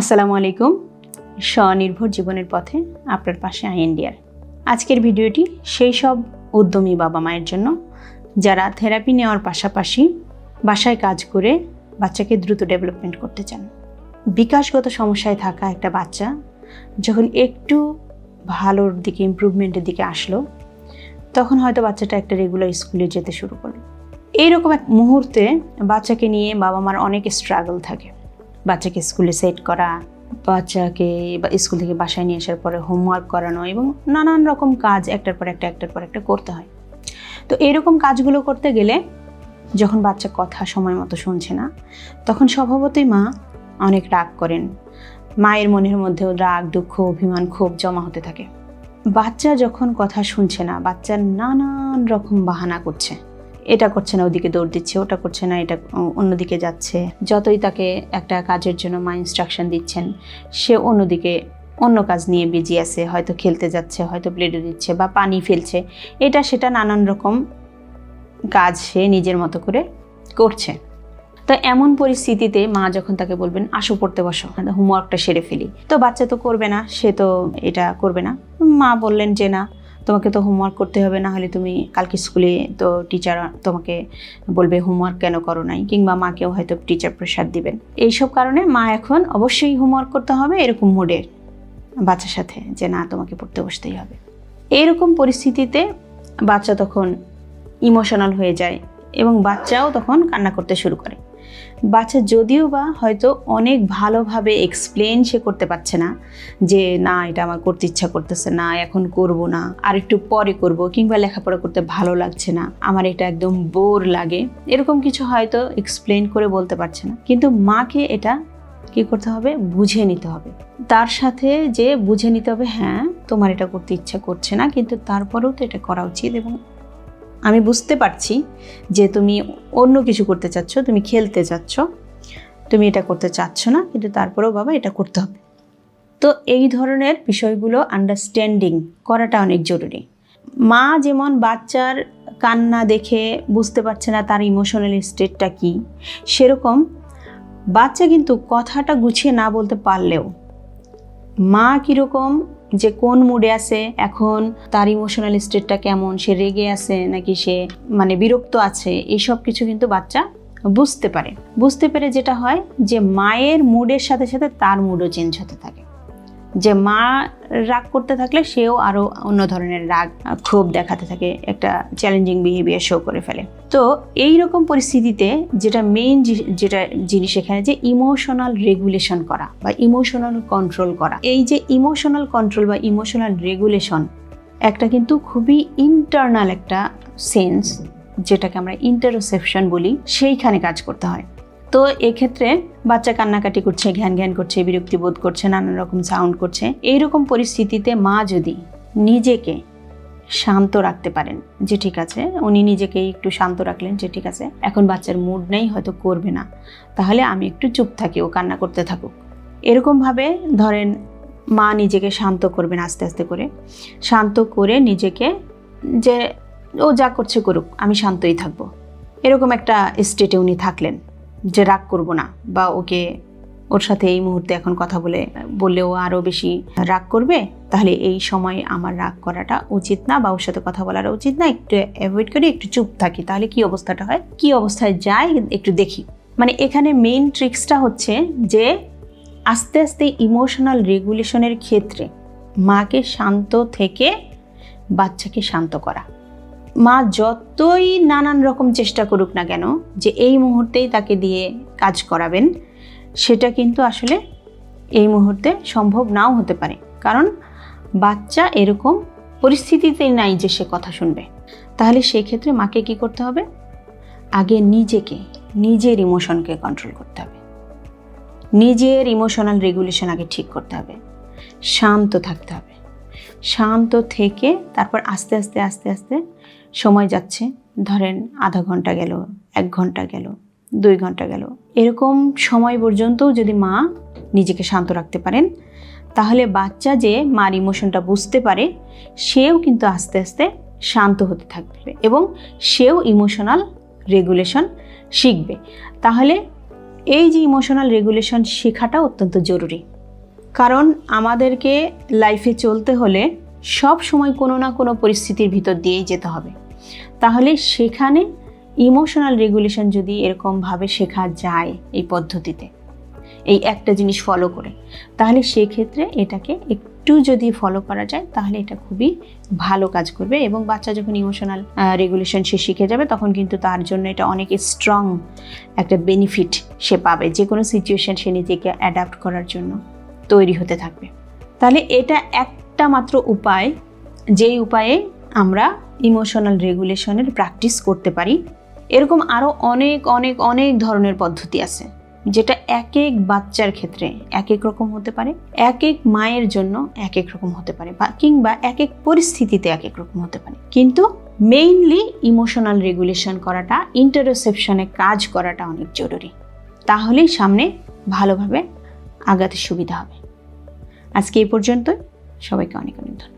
আসসালামু আলাইকুম। স্বনির্ভর জীবনের পথে আপনার পাশে আই ইন্ডিয়ার আজকের ভিডিওটি সেই সব উদ্যমী বাবা মায়ের জন্য, যারা থেরাপি নেওয়ার পাশাপাশি বাসায় কাজ করে বাচ্চাকে দ্রুত ডেভেলপমেন্ট করতে চান। বিকাশগত সমস্যায় থাকা একটা বাচ্চা যখন একটু ভালোর দিকে ইমপ্রুভমেন্টের দিকে আসলো, তখন হয়তো বাচ্চাটা একটা রেগুলার স্কুলে যেতে শুরু করল। এইরকম এক মুহূর্তে বাচ্চাকে নিয়ে বাবা মার অনেক স্ট্রাগল থাকে। বাচ্চাকে স্কুলে সেট করা, বাচ্চাকে স্কুল থেকে বাসায় নিয়ে আসার পরে হোমওয়ার্ক করানো এবং নানান রকম কাজ একটার পর একটা, একটার পর একটা করতে হয়। তো এরকম কাজগুলো করতে গেলে যখন বাচ্চা কথা সময় মতো শুনছে না, তখন স্বভাবতই মা অনেক রাগ করেন। মায়ের মনের মধ্যেও রাগ, দুঃখ, অভিমান ক্ষোভ জমা হতে থাকে। বাচ্চা যখন কথা শুনছে না, বাচ্চা নানান রকম বাহানা করছে। এটা করছে না, ওদিকে দৌড় দিচ্ছে, ওটা করছে না, এটা অন্যদিকে যাচ্ছে। যতই তাকে একটা কাজের জন্য মা ইনস্ট্রাকশন দিচ্ছেন, সে অন্যদিকে অন্য কাজ নিয়ে বিজি আছে, হয়তো খেলতে যাচ্ছে, হয়তো প্লেটে দিচ্ছে বা পানি ফেলছে। এটা সেটা নানান রকম কাজ সে নিজের মতো করে করছে। তো এমন পরিস্থিতিতে মা যখন তাকে বলবেন, আসো পড়তে বসো হোমওয়ার্কটা সেরে ফেলি। তো বাচ্চা তো করবে না, সে তো এটা করবে না। মা বললেন যে না তোমাকে তো হোমওয়ার্ক করতে হবে, না হলে তুমি কালকে স্কুলে তো টিচার তোমাকে বলবে হোমওয়ার্ক কেন করো নাই? কিংবা মাকেও হয়তো টিচার প্রেশার দিবেন। এইসব কারণে মা এখন অবশ্যই হোমওয়ার্ক করতে হবে এরকম মুডের বাচ্চার সাথে, যে না, তোমাকে পড়তে বসতেই হবে। এরকম পরিস্থিতিতে বাচ্চা তখন ইমোশনাল হয়ে যায় এবং বাচ্চাও তখন কান্না করতে শুরু করে। বাচ্চা যদিও বা হয়তো অনেক ভালোভাবে এক্সপ্লেন সে করতে পারছে না যে, না, এটা আমার করতে ইচ্ছা করতেছে না, এখন করব না আর একটু পরে করব কিংবা লেখাপড়া করতে ভালো লাগছে না, আমার এটা একদম বোর লাগে, এরকম কিছু হয়তো এক্সপ্লেন করে বলতে পারছে না। কিন্তু মাকে এটা কি করতে হবে? বুঝে নিতে হবে। তার সাথে যে বুঝে নিতে হবে হ্যাঁ তোমার এটা করতে ইচ্ছা করছে না, কিন্তু তারপরেও তো এটা করা উচিত এবং আমি বুঝতে পারছি যে তুমি অন্য কিছু করতে চাচ্ছ, তুমি খেলতে চাচ্ছ। তুমি এটা করতে চাচ্ছ না, কিন্তু তারপরেও বাবা এটা করতে হবে। তো এই ধরনের বিষয়গুলো আন্ডারস্ট্যান্ডিং করাটা অনেক জরুরি। মা যেমন বাচ্চার কান্না দেখে বুঝতে পারছে না তার ইমোশনাল স্টেটটা কি, সেরকম বাচ্চা কিন্তু কথাটা গুছিয়ে না বলতে পারলেও মা কীরকম যে কোন মুডে আছে, এখন তার ইমোশনাল স্টেটটা কেমন, সে রেগে আছে নাকি সে মানে বিরক্ত আছে এইসব কিছু কিন্তু বাচ্চা বুঝতে পারে। বুঝতে পেরে যেটা হয় যে মায়ের মুডের সাথে সাথে তার মুডও চেঞ্জ হতে থাকে। যে মা রাগ করতে থাকলে সেও আরও অন্য ধরনের রাগ, ক্ষোভ দেখাতে থাকে, একটা চ্যালেঞ্জিং বিহেভিয়ার শো করে ফেলে। তো এই রকম পরিস্থিতিতে যেটা মেইন যেটা জিনিস এখানে যে ইমোশনাল রেগুলেশন করা বা ইমোশনাল কন্ট্রোল করা। এই যে ইমোশনাল কন্ট্রোল বা ইমোশনাল রেগুলেশন একটা কিন্তু খুবই ইন্টারনাল একটা সেন্স যেটাকে আমরা ইন্টারোসেপশন বলি, সেইখানে কাজ করতে হয়। তো এক্ষেত্রে বাচ্চা কান্নাকাটি করছে, ঘ্যান ঘ্যান করছে, বিরক্তি বোধ করছে, নানান রকম সাউন্ড করছে। এইরকম পরিস্থিতিতে মা যদি নিজেকে শান্ত রাখতে পারেন যে ঠিক আছে, উনি নিজেকে একটু শান্ত রাখলেন যে ঠিক আছে, এখন বাচ্চার মুড নেই, হয়তো করবে না। তাহলে আমি একটু চুপ থাকি, ও কান্না করতে থাকুক। এরকমভাবে ধরেন মা নিজেকে শান্ত করবেন আস্তে আস্তে করে। শান্ত করে নিজেকে যে ও যা করছে করুক, আমি শান্তই থাকব। এরকম একটা স্টেটে উনি থাকলেন। যে রাগ করব না, বা ওকে ওর সাথে এই মুহূর্তে এখন কথা বলে, বললেও আরও বেশি রাগ করবে, তাহলে এই সময় আমার রাগ করাটা উচিত না, বা ওর সাথে কথা বলাটা উচিত না, একটু অ্যাভয়েড করি একটু চুপ থাকি। তাহলে কি অবস্থাটা হয়? কি অবস্থায় যায় একটু দেখি। মানে এখানে মেইন ট্রিক্সটা হচ্ছে যে আস্তে আস্তে ইমোশনাল রেগুলেশনের ক্ষেত্রে মাকে শান্ত থেকে বাচ্চাকে শান্ত করা। মা যতই নানান রকম চেষ্টা করুক না কেন, যে এই মুহূর্তেই তাকে দিয়ে কাজ করাবেন, সেটা কিন্তু আসলে এই মুহূর্তে সম্ভব নাও হতে পারে। কারণ বাচ্চা এরকম পরিস্থিতিতেই নাই যে সে কথা শুনবে। তাহলে সেক্ষেত্রে মাকে কি করতে হবে? আগে নিজেকে, নিজের ইমোশনকে কন্ট্রোল করতে হবে। নিজের ইমোশনাল রেগুলেশন আগে ঠিক করতে হবে। শান্ত থাকতে হবে। শান্ত থেকে তারপর আস্তে আস্তে আস্তে আস্তে সময় যাচ্ছে। ধরেন আধা ঘণ্টা গেল, এক ঘণ্টা গেল, দুই ঘণ্টা গেল। এরকম সময় পর্যন্তও যদি মা নিজেকে শান্ত রাখতে পারেন, তাহলে বাচ্চা যে মার ইমোশনটা বুঝতে পারে, সেও কিন্তু আস্তে আস্তে শান্ত হতে থাকবে এবং সেও ইমোশনাল রেগুলেশন শিখবে। তাহলে এই যে ইমোশনাল রেগুলেশন শেখাটা অত্যন্ত জরুরি। কারণ আমাদেরকে লাইফে চলতে হলে সব সময় কোনো না কোনো পরিস্থিতির ভিতর দিয়েই যেতে হবে। তাহলে সেখানে ইমোশনাল রেগুলেশন যদি এরকমভাবে শেখা যায় এই পদ্ধতিতে, এই একটা জিনিস ফলো করে, তাহলে সেক্ষেত্রে এটাকে একটু যদি ফলো করা যায়, তাহলে এটা খুবই ভালো কাজ করবে এবং বাচ্চা যখন ইমোশনাল রেগুলেশন সে শিখে যাবে, তখন কিন্তু তার জন্য এটা অনেক স্ট্রং একটা বেনিফিট সে পাবে যে কোনো সিচুয়েশন সে নিজেকে অ্যাডাপ্ট করার জন্য তৈরি হতে থাকবে। তাহলে এটা একটা মাত্র উপায়, যেই উপায়ে আমরা ইমোশনাল রেগুলেশনের প্র্যাকটিস করতে পারি। এরকম আরও অনেক অনেক অনেক ধরনের পদ্ধতি আছে, যেটা এক এক বাচ্চার ক্ষেত্রে এক এক রকম হতে পারে এক এক মায়ের জন্য এক এক রকম হতে পারে বা কিংবা এক এক পরিস্থিতিতে এক এক রকম হতে পারে। কিন্তু মেইনলি ইমোশনাল রেগুলেশন করাটা ইন্টারসেপশনে কাজ করাটা অনেক জরুরি। তাহলেই সামনে ভালোভাবে আগাতে সুবিধা হবে। আজকে এই পর্যন্তই। সবাইকে অনেক অনেক ধন্যবাদ।